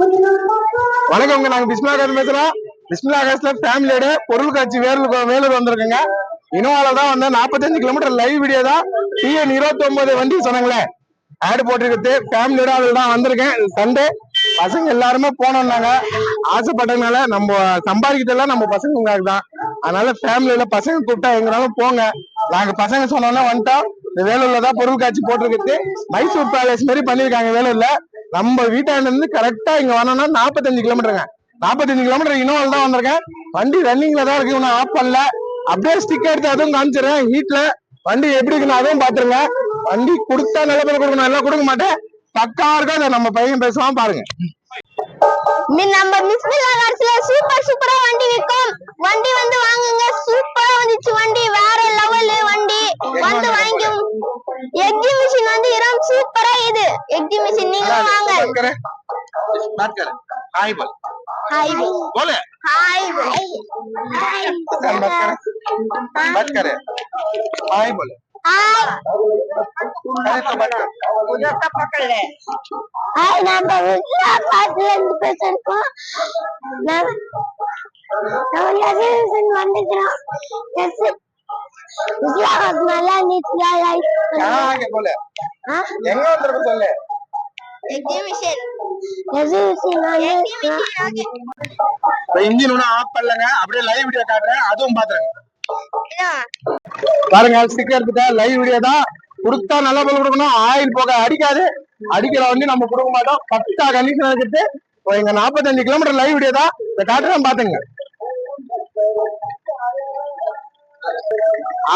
வணக்கம்ங்க நாங்க பிஸ்மிலா காசு பேசுறோம். பிஸ்மிலா காசுல ஃபேமிலியோட பொருள் காட்சி வேலூர் வேலூர் வந்திருக்கோங்க. இனோவால தான் வந்து நாற்பத்தஞ்சு கிலோமீட்டர் லைவ் வீடியோ தான். டிஎன் இருபத்தி ஒன்பது வண்டி சொன்னாங்களே. ஆடு போட்டிருக்கிறது. ஃபேமிலியோட அதில் தான் வந்திருக்கேன். சண்டே பசங்க எல்லாருமே போனோம்னாங்க ஆசைப்பட்டதுனால நம்ம சம்பாதிக்கிறதெல்லாம் நம்ம பசங்களுக்காக தான். அதனால ஃபேமிலியில பசங்க கூப்பிட்டா எங்கனாலும் போங்க. நாங்க பசங்க சொன்னோம்னா வந்துட்டோம். இந்த வேலூர்ல தான் பொருள் காட்சி போட்டிருக்கிறது. மைசூர் பேலஸ் மாதிரி பண்ணிருக்காங்க வேலூர்ல. நம்ம வீட்டாண்ட இருந்து கரெக்டா இங்க வரணும்னா நாற்பத்தஞ்சு கிலோமீட்டருங்க நாற்பத்தஞ்சு கிலோமீட்டர் இனோவால் தான் வந்திருக்கேன். வண்டி ரன்னிங்ல தான் இருக்கு ஒன்றும் ஆஃப் பண்ணல. அப்படியே ஸ்டிக் எடுத்து அதுவும் காமிச்சிடறேன். ஹீட்ல வண்டி எப்படி இருக்குன்னு அதுவும் பாத்துருங்க வண்டி கொடுத்தா நல்ல பேர் கொடுக்கணும் எல்லாம் கொடுக்க மாட்டேன். பக்கா இருக்கா அதை நம்ம பையன் பேசுவான் பாருங்க. நம்ம மிஸ்மில்லா கார்ஸ்ல சூப்பர் சூப்பரா வண்டி விற்கும். வண்டி வந்து வாங்குங்க. சூப்பரா வந்துச்சு வண்டி. வேற லெவல் வண்டி. வந்து வாங்கி எக்ஸிபிஷன் வந்து இரம் சூப்பரா இது எக்ஸிபிஷன் நீங்களும் வாங்க बात कर हाय बोल ஹாய் बोले ஹாய் बात कर बात करे हाय बोले ஹாய் अरे तो बात कर मुझे सब पकड़ ले ஹாய் நம்ம மிஸ்மில்லா கார்ஸ்ல இருந்து பேசுறோம் நான் நம்ம எக்ஸிபிஷன் வந்துக்கிறோம் மிஸ்மில்லா கார்ஸ் சொல்லு? இன்ஜின் ஒன்னும் ஆஃப் பண்ணலங்க. அப்படியே லைவ் வீடியோ காட்டுறேன். அதுவும் பாத்துறேங்க பாருங்க ஸ்டிக்கர் கிட்ட லைவ் வீடியோ தான். கொடுத்தா நல்லா கொடுக்கணும். ஆயில் போக அடிக்காது. அடிக்கிற வந்து நம்ம கொடுக்க மாட்டோம். பத்தா கண்டிஷன் இருக்குது எங்க நாற்பத்தஞ்சு கிலோமீட்டர் லைவ் வீடியோ தான். காட்டுறேன் பாத்துங்க.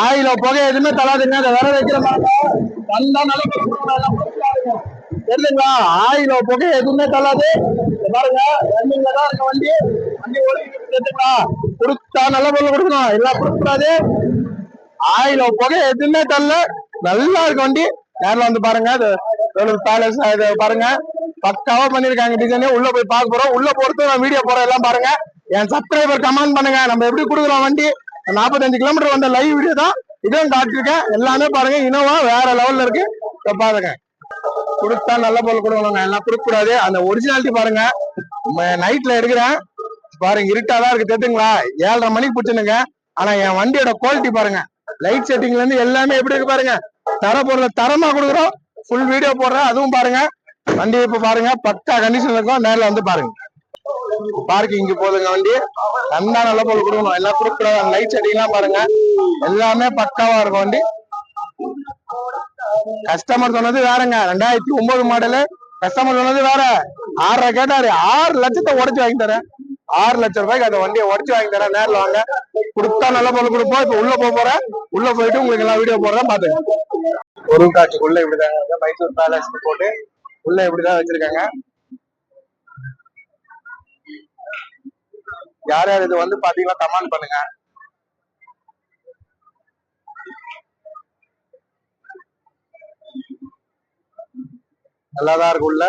ஆயில புகை எதுவுமே தராதுங்க அதை வேற வைக்கிற மாதிரி நல்ல பொருள் தெரியுதுங்களா? ஆயில புகை எதுவுமே தள்ளாது பாருங்க ரன்னிங்ல தான் இருக்க வண்டி. வண்டி ஓடிக்கிட்டுங்களா கொடுத்தா நல்ல பொருள் கொடுக்கணும். எல்லாம் கொடுக்கூடாது ஆயில புகை எதுவுமே தரல நல்லா இருக்கு வண்டி. நேரில் வந்து பாருங்க. அது பேலஸ் இது பாருங்க. பக்காவா பண்ணிருக்காங்க டிசைனே உள்ள போய் பார்க்க போறோம். உள்ள பொறுத்து நான் வீடியோ போறோம் எல்லாம் பாருங்க. என் சப்ஸ்கிரைபர் கமெண்ட் பண்ணுங்க. நம்ம எப்படி கொடுக்குறோம் வண்டி? நாற்பத்தஞ்சு கிலோமீட்டர் வந்த லைவ் வீடியோ தான் இதுவும் காட்டிருக்கேன் எல்லாமே பாருங்க இனோவா வேற லெவல்ல இருக்கு. பாருங்க. கொடுத்தா நல்ல பொருள் கொடுக்கணுங்க எல்லாம் கொடுக்கக்கூடாது. அந்த ஒரிஜினாலிட்டி பாருங்க. நைட்ல எடுக்கிறேன். பாருங்க இருட்டாதான் இருக்கு தெரியுங்களா ஏழரை மணிக்கு பிடிச்சினுங்க ஆனா என் வண்டியோட குவாலிட்டி பாருங்க. லைட் செட்டிங்ல இருந்து எல்லாமே எப்படி இருக்கு பாருங்க. தர பொருளை தரமா கொடுக்குறோம். ஃபுல் வீடியோ போடுறேன். அதுவும் பாருங்க. வண்டி இப்ப பாருங்க பக்கா கண்டிஷன் இருக்கும். நேரில் வந்து பாருங்க. பார்க்கிங் போதுங்க வண்டி. நல்லா நல்ல பொருள் கொடுக்கணும். எல்லாம் கொடுக்கூடாது லைட் செட்டிங் எல்லாம் பாருங்க. எல்லாமே பக்காவா இருக்கும் வண்டி. கஸ்டமர் சொன்னது வேறங்க. ரெண்டாயிரத்தி ஒன்பது மாடலு கஸ்டமர் சொன்னது வேற. ஆறரை கேட்டாரு. ஆறு லட்சத்தை உடைச்சு வாங்கி தரேன். ஆறு லட்சம் ரூபாய்க்கு அந்த வண்டியை உடச்சு வாங்கி தரேன். நேரில் வாங்க. கொடுத்தா நல்ல பொருள் கொடுப்போம். இப்ப உள்ள போக போறேன். உள்ள போயிட்டு உங்களுக்கு எல்லாம் வீடியோ போடுறேன். பாத்துங்க ஒரு காட்சிக்குள்ள இப்படிதாங்க. மைசூர் பேலஸ் போட்டு உள்ள இப்படிதான் வச்சிருக்காங்க. யார் யார் இது வந்து பாத்தீங்கன்னா கமெண்ட் பண்ணுங்க. நல்லாதான் இருக்கும்ல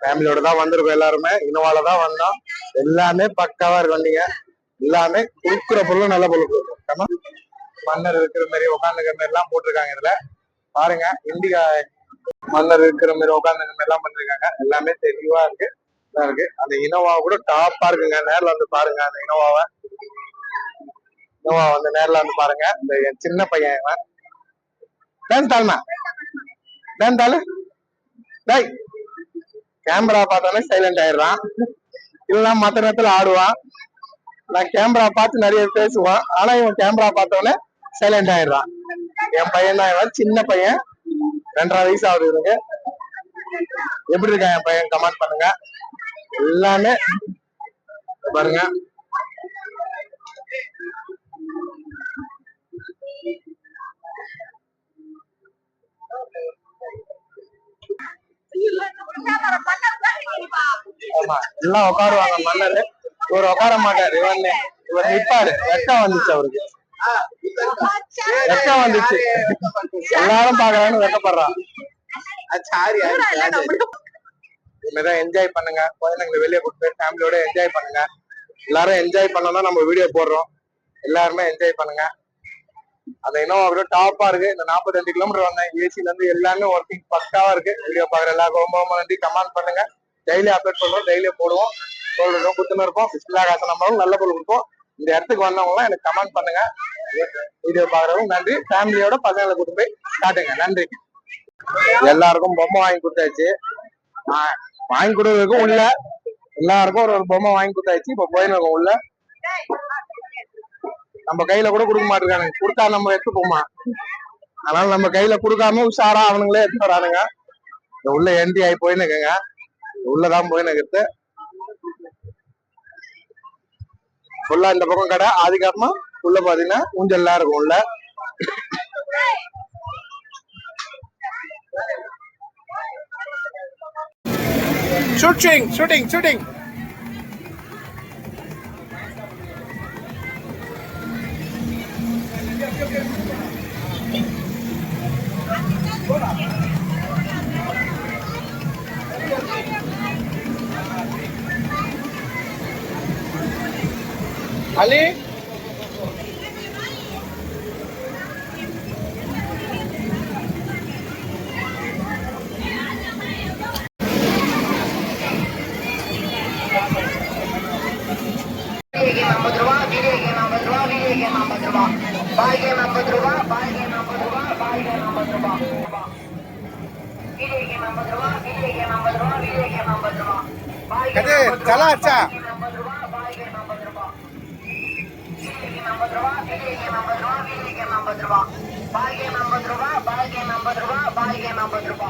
ஃபேமிலியோட தான் வந்திருக்கோம் எல்லாருமே. இனோவால தான் வந்தோம். எல்லாமே பக்காவா இருக்கு வண்டிங்க. எல்லாமே கொடுக்குற பொருளும் நல்ல பொருள் கொடுக்கும். மன்னர் இருக்கிற மாதிரி உட்காந்துக்கிற மாதிரி எல்லாம் போட்டிருக்காங்க இதுல. பாருங்க இண்டிகா மன்னர் இருக்கிற மாதிரி உட்காந்துக்கிற மாதிரி எல்லாம் பண்ணிருக்காங்க. எல்லாமே தெளிவா இருக்கு. தான் இருக்கு. அந்த இனோவா கூட டாப்பா இருக்குங்க. நேர்ல வந்து பாருங்க அந்த இனோவாவை. இனோவா வந்து நேர்ல வந்து பாருங்க. இந்த என் சின்ன பையன் இவன். டேன் தாழ்மா டேன் தாளு டேய் கேமரா பார்த்தாலே சைலண்ட் ஆயிடுறான். இல்லைன்னா மத்த நேரத்துல ஆடுவான் நான் கேமரா பார்த்து நிறைய பேசுவான். ஆனா இவன் கேமரா பார்த்தோன்னே சைலண்ட் ஆயிடுறான். என் பையன் தான் இவன். சின்ன பையன். ரெண்டரை வயசு ஆகுது இவனுக்கு. எப்படி இருக்கான் என் பையன்? கமெண்ட் பண்ணுங்க. எல்லாமே பாருங்க. ஆமா எல்லாம் உட்காருவாங்க மன்னர். இவர் உட்கார மாட்டாரு இவன். இவர் நிப்பாரு. வெக்கம் வந்துச்சு அவருக்கு. வெக்கம் வந்துச்சு. எல்லாரும் பாக்குறான்னு வெக்கப்படுறான் இதுமாதிரி என்ஜாய் பண்ணுங்க. குழந்தைங்களை வெளியே கூட்டு போய் ஃபேமிலியோட என்ஜாய் பண்ணுங்க. எல்லாரும் என்ஜாய் பண்ணா நம்ம வீடியோ போடுறோம். எல்லாருமே என்ஜாய் பண்ணுங்க. அந்த இன்னும் அப்படியே டாப்பா இருக்கு. இந்த 45 கிலோமீட்டர் வந்தேன் ஏசில இருந்து எல்லாமே ஒர்க்கிங் பக்காவா இருக்கு. வீடியோ பாக்குற எல்லாருக்கும் ரொம்ப ரொம்ப நன்றி. கமெண்ட் பண்ணுங்க. டெய்லி அப்டேட் பண்றோம் டெய்லி போடுவோம். சொல்றோம் குத்துன இருப்போம். பிஸ்மில்லா காசு நம்பரும் நல்ல பொருள் கொடுப்போம். இந்த இடத்துக்கு வந்தவங்க எனக்கு கமெண்ட் பண்ணுங்க. வீடியோ பாக்குறவங்க நன்றி. ஃபேமிலியோட பசங்களை கூட்டு போய் காட்டுங்க. நன்றி. எல்லாருக்கும் பொம்மை வாங்கி கொடுத்தாச்சு. ஆ, வாங்கி கொடுக்கறதுக்கும் உள்ள. எல்லாருக்கும் ஒரு ஒரு பொம்மை வாங்கி கொடுத்தாச்சு. இப்ப போயின்னு உள்ள. நம்ம கையில கூட கொடுக்க மாட்டிருக்கானுங்க கொடுத்தா நம்ம எடுத்து போமா? அதனால நம்ம கையில கொடுக்காம உஷாரா அவனுங்களே எடுத்து வரானுங்க. இந்த உள்ள எந்தி ஆகி போயின்னு உள்ளதான் போயின்னு ஃபுல்லா இந்த பக்கம் கடை. அதுக்கப்புறமா உள்ள பாத்தீங்கன்னா ஊஞ்சல்லாம் இருக்கும் உள்ள. Shooting, shooting, shooting. Ali? விவேகம் ஐம்பது ரூபா விவேகம் ஐம்பது ரூபா பாய்கம் ஐம்பது ரூபா பாய்கம் ஐம்பது ரூபா பாய்கம் ஐம்பது ரூபா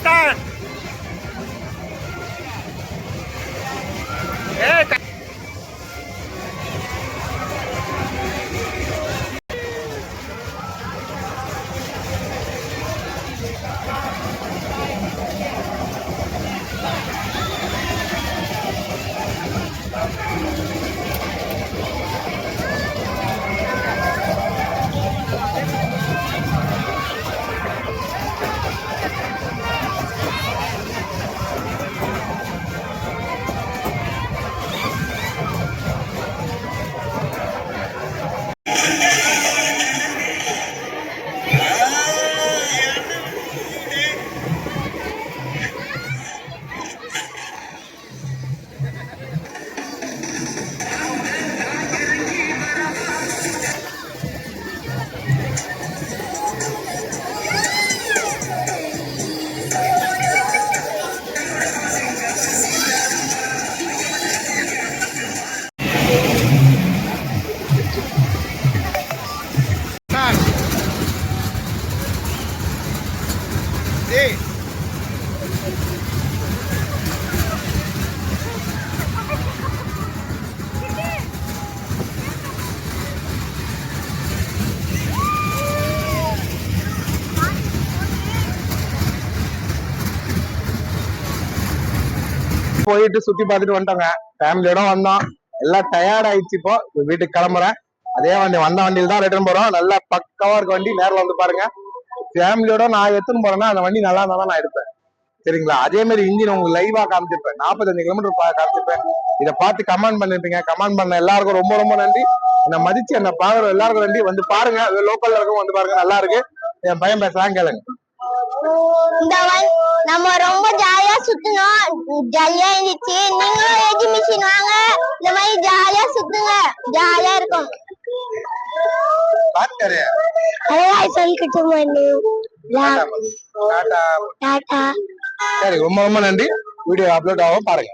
God. போயிட்டு சுத்தி பார்த்துட்டு வந்துட்டாங்க. ஃபேமிலியோட வந்தோம். எல்லாம் டயர்ட் ஆயிடுச்சு இப்போ வீட்டுக்கு கிளம்புறேன். அதே வண்டி வந்த வண்டியில தான் ரிட்டர்ன் போறோம். நல்லா பக்காவா இருக்க வண்டி நேர்ல வந்து பாருங்க. ஃபேமிலியோட நான் எடுத்துன்னு போறேன்னா அந்த வண்டி நல்லா இருந்தா நான் எடுப்பேன். சரிங்களா? அதே மாதிரி இன்ஜின் உங்களுக்கு லைவா காமிச்சிருப்பேன். நாற்பத்தஞ்சு கிலோமீட்டர் காமிச்சிருப்பேன். இதை பார்த்து கமெண்ட் பண்ணிருப்பீங்க. கமெண்ட் பண்ண எல்லாருக்கும் ரொம்ப ரொம்ப நன்றி. என்னை மதிச்சு என்ன பாக்குற எல்லாருக்கும் நன்றி. வந்து பாருங்க. லோக்கல்ல இருக்கும் வந்து பாருங்க. நல்லா இருக்கு. என் பையன் பேசுறான் கேளுங்க. நம்ம ரொம்ப ஜாலியா சுத்து ஜாலியா இருந்துச்சு. நீங்களும் எஜிபிஷன் வாங்க. இந்த மாதிரி ஜாலியா சுத்துங்க. ஜாலியா இருக்கும். பாத்துக்காரு அதெல்லாம் சொல்லிக்கிட்டு மணி டாடா டாடா சரி ரொம்ப ரொம்ப நன்றி. வீடியோ அப்லோட் ஆகும் பாருங்க.